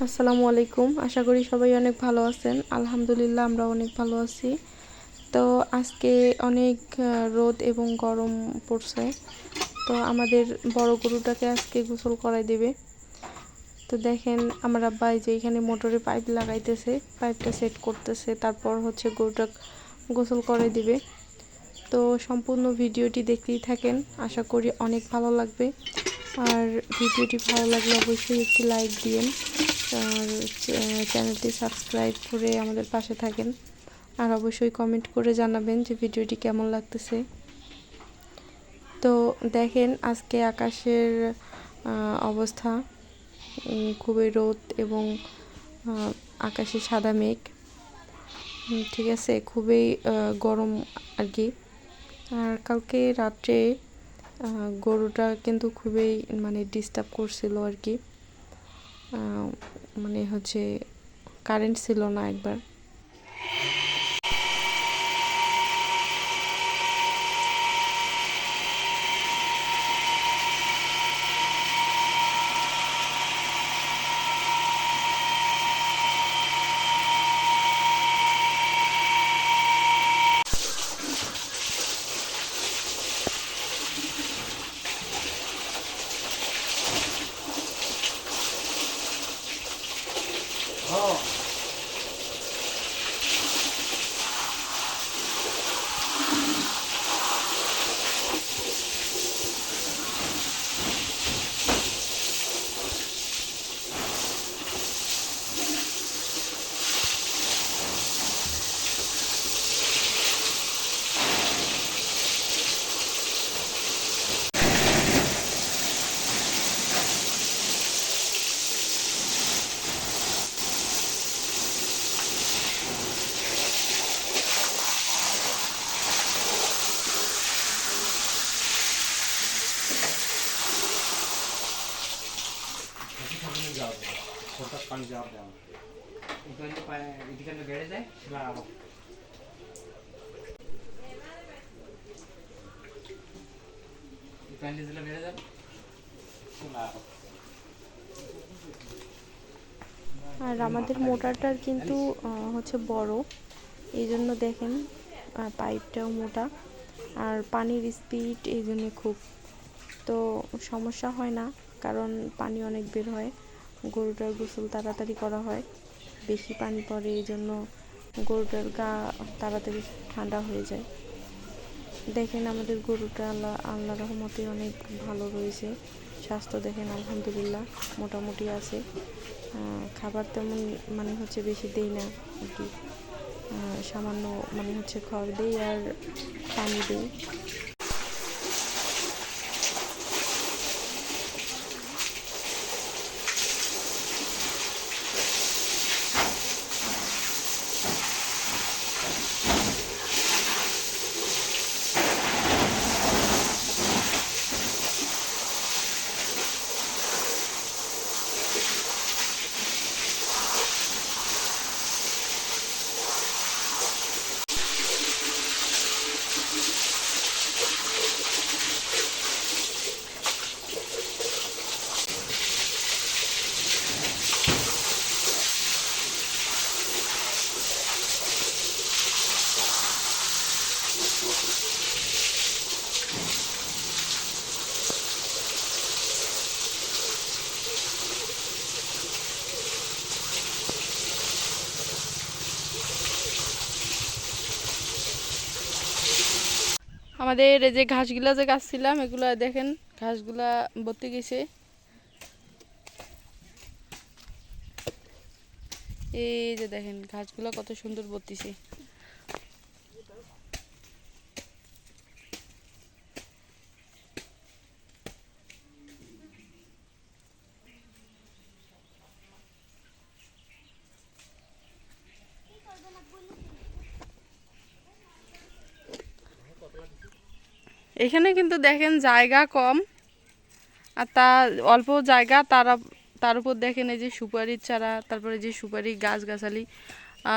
আসসালামু আলাইকুম। আশা করি সবাই অনেক ভালো আছেন। আলহামদুলিল্লাহ আমরা অনেক ভালো আছি। তো আজকে অনেক রোদ এবং গরম পড়ছে। তো আমাদের বড় গরুটাকে আজকে গোসল করাই দেবে। তো দেখেন, আমার আব্বা এই যে এখানে মোটরে পাইপ লাগাইতেছে, পাইপটা সেট করতেছে। তারপর হচ্ছে গরুটা গোসল করে দিবে। তো সম্পূর্ণ ভিডিওটি দেখতেই থাকেন। আশা করি অনেক ভালো লাগবে। আর ভিডিওটি ভালো লাগলে অবশ্যই একটি লাইক চ্যা- চ্যানেলটি সাবস্ক্রাইব করে আমাদের পাশে থাকেন। আর অবশ্যই কমেন্ট করে জানাবেন যে ভিডিওটি কেমন লাগতেছে। তো দেখেন আজকে আকাশের অবস্থা। খুবই রোদ এবং আকাশে সাদা মেঘ। ঠিক আছে, খুবই গরম আর কি। আর কালকে রাত্রে গরুটা কিন্তু খুবই মানে ডিস্টার্ব করছিল আর কি। মানে হচ্ছে কারেন্ট ছিল না একবার। পানি জবাব দেওয়া এখানে বেড়ে যায় সেটা আবার প্যান্টি দিলে বেড়ে যাবে সেটা আবার আর আমাদের মোটরটার কিন্তু হচ্ছে বড়। এই জন্য দেখেন পাইপটাও মোটা। আর পানির স্পিড এই জন্য খুব। তো সমস্যা হয় না কারণ পানি অনেক বের হয়। গরুটার গোসল তাড়াতাড়ি করা হয়। বেশি পানি পড়ে, এই জন্য গরুটার গা তাড়াতাড়ি ঠান্ডা হয়ে যায়। দেখেন আমাদের গরুটা আল্লাহ আল্লাহ রহমতে অনেক ভালো রয়েছে। স্বাস্থ্য দেখেন, আলহামদুলিল্লাহ, মোটামুটি আছে। খাবার তেমন মানে হচ্ছে বেশি দেই না আর কি। সামান্য মানে হচ্ছে খড় দেই আর পানি দেই। আমাদের যে ঘাসগুলা যে গাছ ছিলাম এগুলা দেখেন, ঘাসগুলা ভর্তি গেছে। এই যে দেখেন, ঘাসগুলা কত সুন্দর বর্তিছে এখানে কিন্তু দেখেন জায়গা কম, আর তা অল্প জায়গা, তারা, তার উপর দেখেন এই যে সুপারির চারা, তারপরে যে সুপারি, গাছগাছালি,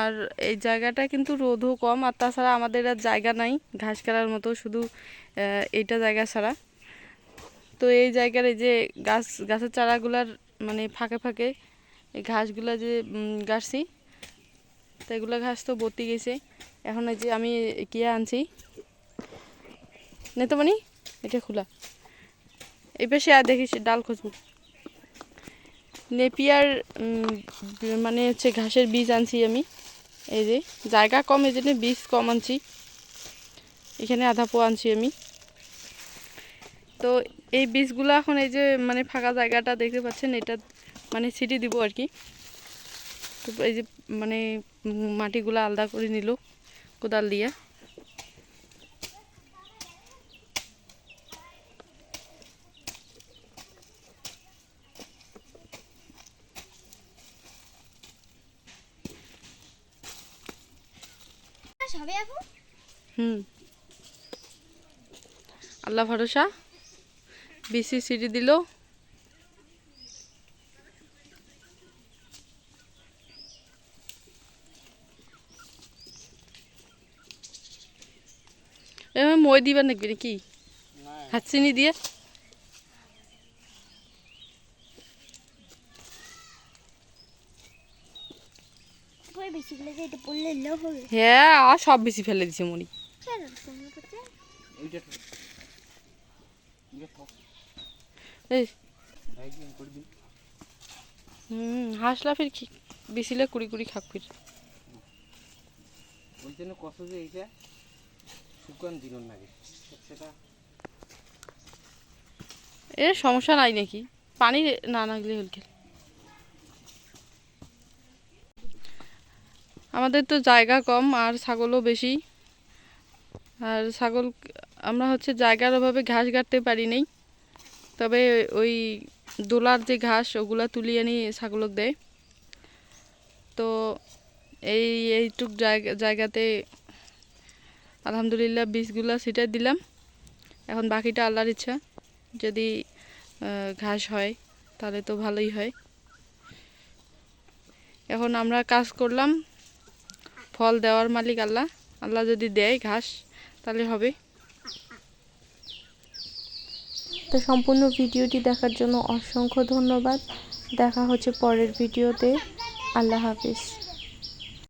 আর এই জায়গাটা কিন্তু রোদও কম, আর তাছাড়া আমাদের আর জায়গা নাই, ঘাস কাটার মতো, শুধু এইটা জায়গা ছাড়া। তো এই জায়গার এই যে গাছ, গাছের চারাগুলার মানে ফাঁকে ফাঁকে এই ঘাসগুলো যে গাছছি তো এগুলো ঘাস তো ভর্তি গেছে। এখন এই যে আমি কিয়া আনছি। নে তো মানি, এটা খোলা। এই পাশে আর দেখিস, ডাল খুঁজবো নেপিয়ার মানে হচ্ছে ঘাসের বীজ আনছি আমি। এই যে, জায়গা কম, এই জন্য বীজ কম আনছি। এখানে আধা পোয়া আনছি আমি। তো এই বীজগুলো এখন এই যে মানে ফাঁকা জায়গাটা দেখতে পাচ্ছেন, এটা মানে ছিটি দিব আর কি। তো এই যে মানে মাটিগুলো আলাদা করে নিল কোদাল দিয়ে। সবে আপু হুম। আল্লাহ ভরসা। বিসি সিটি দিল। মই দিবা নাকি নাকি? হাত চিনি দিয়ে পরে বেশি গুলো যে এটা পড়লে লোভ হবে হ্যাঁ আর সব বেশি ফেলে দিছে দিন। হুম হাসলা ফির কি? বেশিলে কুড়ি কুড়ি খাক ফির। ওই জন্য কষ্ট যে এইটা? শুকান দিন লাগে সেটা এ সমস্যা নাই নাকি? পানি না লাগলে হলকে আমাদের তো জায়গা কম আর ছাগলও বেশি। আর ছাগল, আমরা হচ্ছে জায়গার অভাবে ঘাস কাটতে পারি নাই। তবে ওই দোলার যে ঘাস, ওগুলা তুলি আনি ছাগলক দেয়। তো এই, এইটুক জায়গা, জায়গাতে আলহামদুলিল্লাহ বীজগুলা ছিটাই দিলাম। এখন বাকিটা আল্লাহর ইচ্ছা, যদি ঘাস হয়, তাহলে তো ভালোই হয়। এখন আমরা কাজ করলাম। ফল দেওয়ার মালিক আল্লাহ। আল্লাহ যদি দেয় ঘাস, তাহলে হবে। তো সম্পূর্ণ ভিডিওটি দেখার জন্য অসংখ্য ধন্যবাদ। দেখা হচ্ছে পরের ভিডিওতে। আল্লাহ হাফিজ।